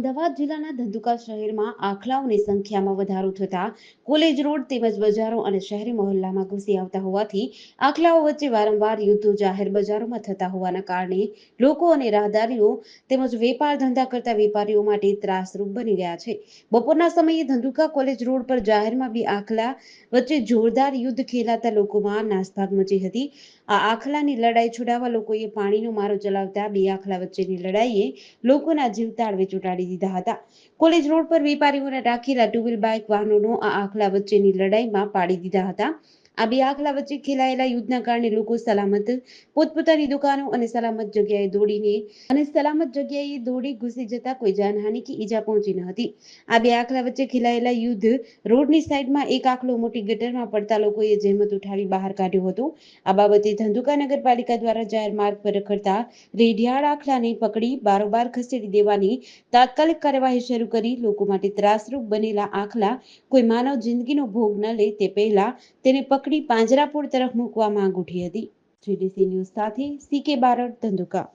અમદાવાદ જિલ્લાના ધંધુકા શહેરમાં આખલાઓની સંખ્યામાં વધારો થતા કોલેજ રોડ તેમજ બજારો અને શહેરી મહોલ્લામાં ઘૂસી આવતા હોવાથી આખલાઓ વચ્ચે વારંવાર યુદ્ધો જાહેર બજારોમાં થતા હોવાના કારણે લોકો અને રાહદારીઓ તેમજ વેપાર ધંધા કરતા વેપારીઓ માટે ત્રાસરૂપ બની ગયા છે. બપોરના સમયે ધંધુકા કોલેજ રોડ પર જાહેરમાં બી આખલા વચ્ચે જોરદાર યુદ્ધ ખેલાતા લોકોમાં નાસભાગ મચી હતી. આ આખલાની લડાઈ છોડાવવા લોકોએ પાણીનો મારો ચલાવતા બે આખલા વચ્ચેની લડાઈએ લોકોના જીવ તાળવે ચોંટાડી દીધા હતા. કોલેજ રોડ પર વેપારીઓને રાખેલા ટુ વ્હીલ બાઇક વાહનોનો આ આખલા વચ્ચેની લડાઈમાં પાડી દીધા હતા. આ બે આખલા વચ્ચે ખેલાયેલા યુદ્ધના કારણે લોકો સલામત પોતપોતાની દુકાનો અને સલામત જગ્યાએ દોડીને અને સલામત જગ્યાએ દોડી ઘૂસી જતા કોઈ જાનહાનિ કે ઈજા પહોંચી ન હતી. આ બે આખલા વચ્ચે ખેલાયેલા યુદ્ધ રોડની સાઈડમાં એક આખલો મોટી ગટરમાં પડતા લોકોએ જહેમત ઉઠાવી બહાર કાઢ્યો હતો. આ બાબતે ધંધુકા નગરપાલિકા દ્વારા જાહેર માર્ગ પર રખડતા રેઢિયાળ આખલાને પકડી બારોબાર ખસેડી દેવાની તાત્કાલિક કાર્યવાહી શરૂ કરી. લોકો માટે ત્રાસરૂપ બનેલા આખલા કોઈ માનવ જિંદગીનો ભોગ ન લે તે પહેલા તેને પકડી પાંજરાપોળ તરફ મૂકવા માંગ ઉઠી હતી. જીડીસી ન્યૂઝ સાથે સીકે બારડ ધંધુકા.